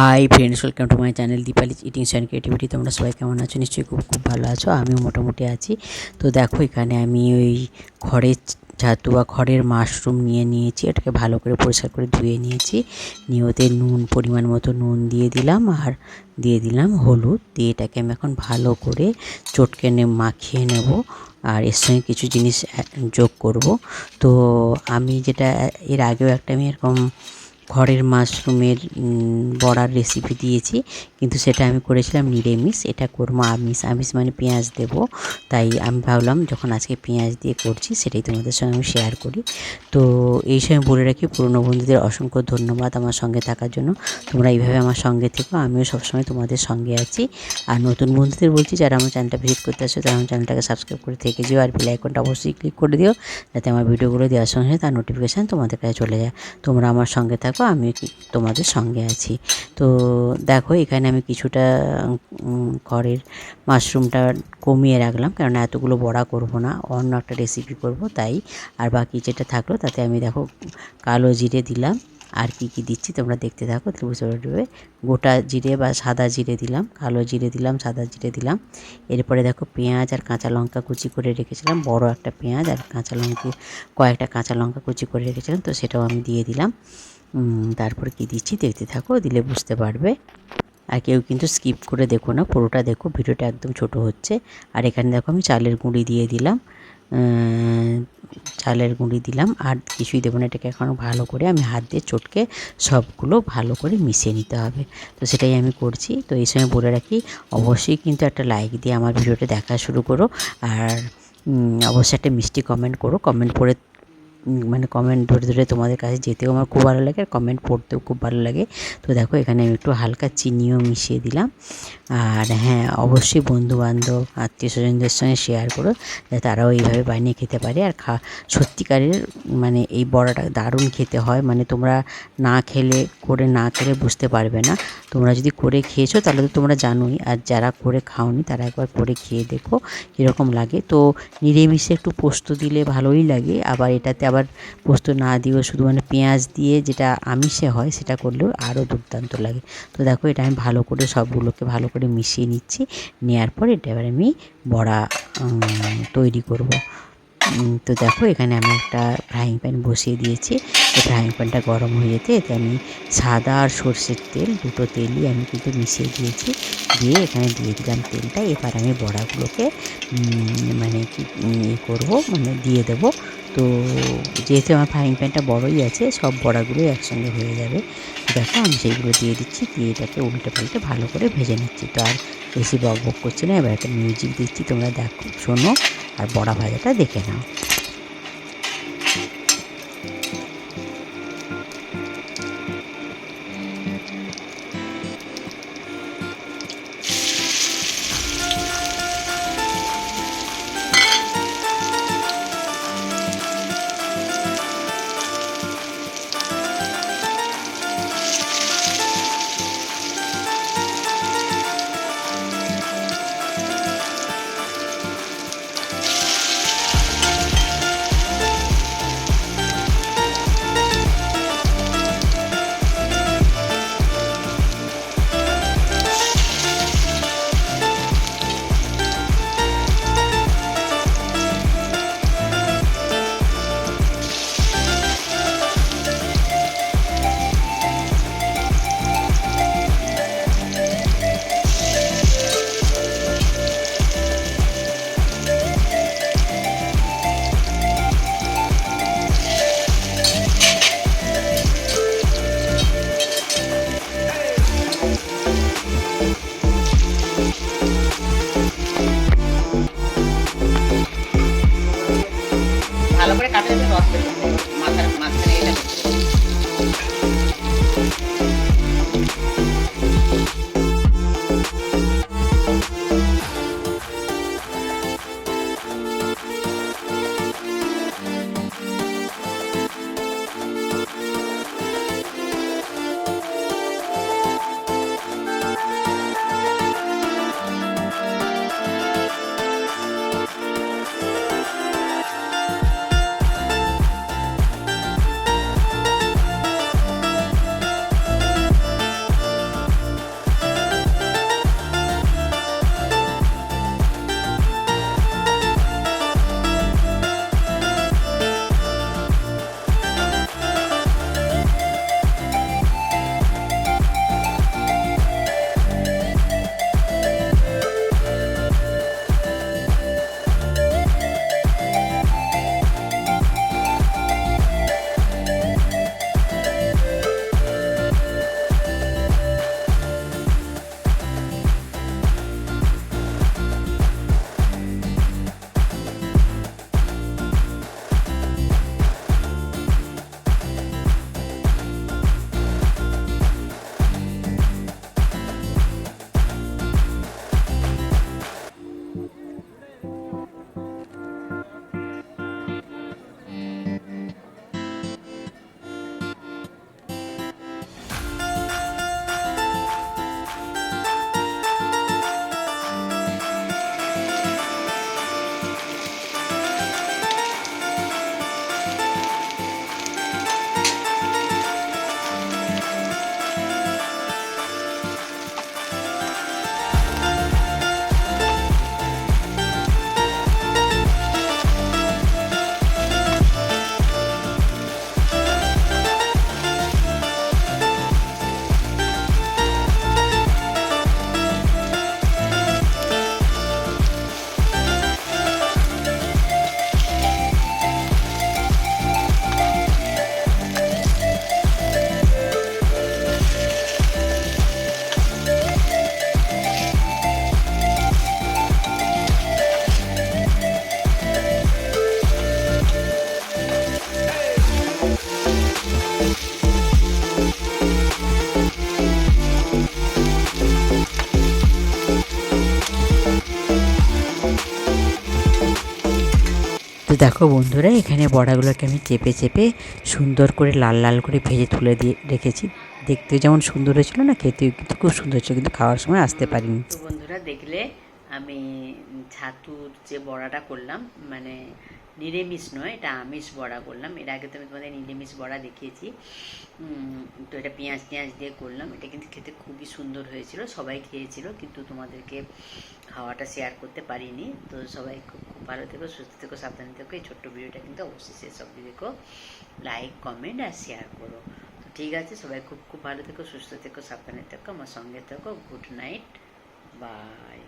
Hi friends welcome to my channel Deepali eating and creativity তোমরা সবাই কেমন আছো? নিশ্চয়ই খুব খুব ভালো আছো। আমিও মোটামুটি আছি। তো দেখো, এখানে আমি ওই খড়ের ছাতু বা খড়ের মাশরুম নিয়ে নিয়েছি। এটাকে ভালো করে পরিষ্কার করে ধুয়ে নিয়েছি। নিয়ে ওতে নুন, পরিমাণ মতো নুন দিয়ে দিলাম আর দিয়ে দিলাম হলুদ। দিয়ে এটাকে আমি এখন ভালো করে চটকে নে মাখিয়ে নেব আর এর সঙ্গে কিছু জিনিস যোগ করব। তো আমি যেটা, এর আগেও একটা আমি এরকম খড়ের মাশরুমের বড়ার রেসিপি দিয়েছি। কিন্তু সেটা আমি করেছিলাম নিরামিষ। এটা করব আমিষ। আমিষ মানে পেঁয়াজ দেব। তাই আমি ভাবলাম যখন আজকে পেঁয়াজ দিয়ে করছি, সেটাই তোমাদের সঙ্গে আমি শেয়ার করি। তো এই সময় বলে রাখি, পুরনো বন্ধুদের অসংখ্য ধন্যবাদ আমার সঙ্গে থাকার জন্য। তোমরা এইভাবে আমার সঙ্গে থেকো। আমিও সবসময় তোমাদের সঙ্গে আছি। আর নতুন বন্ধুদের বলছি, যারা আমার চ্যানেলটা ভিজিট করতে আসো তারা আমার চ্যানেলটাকে সাবস্ক্রাইব করে থেকে যেও। আর বেল আইকনটা অবশ্যই ক্লিক করে দিও, যাতে আমার ভিডিওগুলো দেওয়ার সঙ্গে তার নোটিফিকেশান তোমাদের কাছে চলে যায়। তোমরা আমার সঙ্গে থাকো। আমি কি- তোমাদের সঙ্গে আছি। তো দেখো এখানে আমি কিছুটা খড়ের মাশরুমটা কমিয়ে রাখলাম কারণ এতগুলো বড়া করব না, অন্য একটা রেসিপি করব, তাই। আর বাকি যেটা থাকল, তাতে আমি দেখো কালো জিরে দিলাম, আর কি কি দিচ্ছি তোমরা দেখতে থাকো বুঝতে গোটা জিরে বা সাদা জিরে দিলাম, কালো জিরে দিলাম, সাদা জিরে দিলাম। এরপরে দেখো পেঁয়াজ আর কাঁচা লঙ্কা কুচি করে রেখেছিলাম, বড় একটা পেঁয়াজ আর কাঁচা লঙ্কা, কয়েকটা কাঁচা লঙ্কা কুচি করে রেখেছিলাম, তো সেটাও আমি দিয়ে দিলাম। তারপরে কি দিচ্ছি দেখতে থাকো, দিলে বুঝতে পারবে। আর কেউ কিন্তু স্কিপ করে দেখো না, পুরোটা দেখো, ভিডিওটা একদম ছোট হচ্ছে। আর এখানে দেখো আমি চালের গুঁড়ি দিয়ে দিলাম। চালের গুঁড়ি দিলাম, আর কিছুই দেবো না, এটাকে এখন ভালো করে আমি হাত দিয়ে চটকে সবগুলো ভালো করে মিশিয়ে নিতে হবে। তো সেটাই আমি করছি। তো এই সময় বলে রাখি, অবশ্যই কিন্তু একটা লাইক দিয়ে আমার ভিডিওটা দেখা শুরু করো। আর অবশ্যই একটা মিষ্টি কমেন্ট করো। কমেন্ট করে মানে কমেন্ট ধরে ধরে তোমাদের কাছে যেতেও আমার খুব ভালো লাগে, আর কমেন্ট পড়তেও খুব ভালো লাগে। তো দেখো, এখানে আমি একটু হালকা চিনিও মিশিয়ে দিলাম। আর হ্যাঁ অবশ্যই বন্ধু বান্ধব আত্মীয় স্বজনদের সঙ্গে শেয়ার করো, যাতে তারাও এইভাবে বানিয়ে খেতে পারে। আর খা, সত্যিকারের মানে এই বড়াটা দারুণ খেতে হয়। মানে তোমরা না খেলে, করে না খেলে বুঝতে পারবে না। তোমরা যদি করে খেয়েছো, তাহলে তো তোমরা জানোই। আর যারা করে খাওনি, তারা একবার করে খেয়ে দেখো, কীরকম লাগে। তো নিরামিষে একটু পোস্ত দিলে ভালোই লাগে। আবার এটাতে আবার পোস্ত না দিয়েও শুধু মানে পেঁয়াজ দিয়ে যেটা আমিষে হয় সেটা করলেও আরও দুর্দান্ত লাগে। তো দেখো এটা আমি ভালো করে সবগুলোকে ভালো করে মিশিয়ে নিচ্ছি। নেওয়ার পর এটা এবার আমি বড়া তৈরি করব। তো দেখো এখানে আমি একটা ফ্রাইং প্যান বসিয়ে দিয়েছি। তো ফ্রাইং প্যানটা গরম হয়ে যেতে এতে আমি সাদা আর সর্ষের তেল, দুটো তেলই আমি কিন্তু মিশিয়ে দিয়েছি। দিয়ে এখানে দিয়ে দিলাম তেলটা। এবার আমি বড়াগুলোকে মানে কি করব মানে দিয়ে দেবো। তো যেহেতু আমার ফ্রাইং প্যানটা বড়ই আছে, সব বড়াগুলোই একসঙ্গে হয়ে যাবে। দেখো, আমি সেইগুলো দিয়ে দিচ্ছি, দিয়ে এটাকে উল্টে পাল্টে ভালো করে ভেজে নিচ্ছি। তো আর বেশি বক বক করছি না, এবার একটা মিউজিক দিচ্ছি, তোমরা দেখো, শোনো, আর বড়া ভাজাটা দেখে নাও। দেখো বন্ধুরা, এখানে বড়াগুলোকে আমি চেপে চেপে সুন্দর করে লাল লাল করে ভেজে তুলে দিয়ে রেখেছি। দেখতে যেমন সুন্দর হয়েছিল না, খেতেও কিন্তু খুব সুন্দর ছিল কিন্তু খাওয়ার সময় আসতে পারিনি। বন্ধুরা, দেখলে আমি ছাতুর যে বড়াটা করলাম মানে নিরামিষ নয়, এটা আমিষ বড়া করলাম। এর আগে তো আমি তোমাদের নিরামিষ বড়া দেখিয়েছি। তো এটা পেঁয়াজ টেঁয়াজ দিয়ে করলাম। এটা কিন্তু খেতে খুবই সুন্দর হয়েছিল, সবাই খেয়েছিল, কিন্তু তোমাদেরকে খাওয়াটা শেয়ার করতে পারিনি। তো সবাই খুব ভালো থেকো সুস্থ থেকো সাবধানে থেকো এই ছোট্ট ভিডিওটা কিন্তু অবশ্যই শেষ অবধি দেখো। লাইক কমেন্ট আর শেয়ার করো। তো ঠিক আছে, সবাই খুব খুব ভালো থেকো, সুস্থ থেকো, সাবধানে থেকো, আমার সঙ্গে থেকো। Good night bye